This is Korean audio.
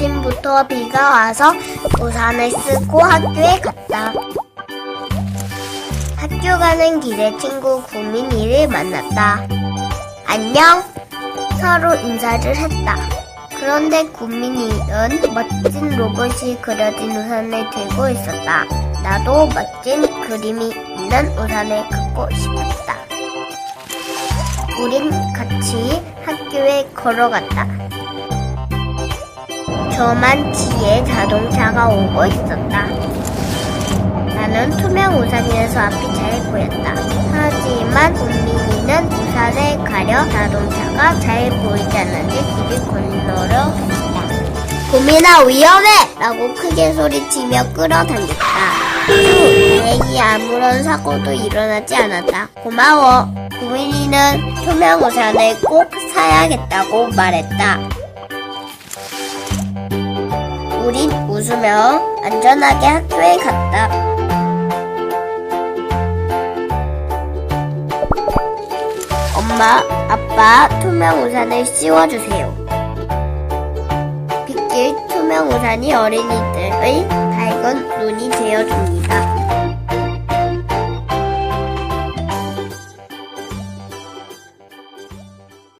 아침부터 비가 와서 우산을 쓰고 학교에 갔다. 학교 가는 길에 친구 구민이를 만났다. 안녕! 서로 인사를 했다. 그런데 구민이는 멋진 로봇이 그려진 우산을 들고 있었다. 나도 멋진 그림이 있는 우산을 갖고 싶었다. 우린 같이 학교에 걸어갔다. 저만치에 자동차가 오고 있었다. 나는 투명 우산이라서 앞이 잘 보였다. 하지만 국민이는 우산을 가려 자동차가 잘 보이지 않는지 길을 건너려 했다. 고민아 위험해! 라고 크게 소리치며 끌어당겼다. 휴, 다행히 아무런 사고도 일어나지 않았다. 고마워. 고민이는 투명 우산을 꼭 사야겠다고 말했다. 우린 웃으며 안전하게 학교에 갔다. 엄마, 아빠, 투명 우산을 씌워주세요. 빗길 투명 우산이 어린이들의 밝은 눈이 되어줍니다.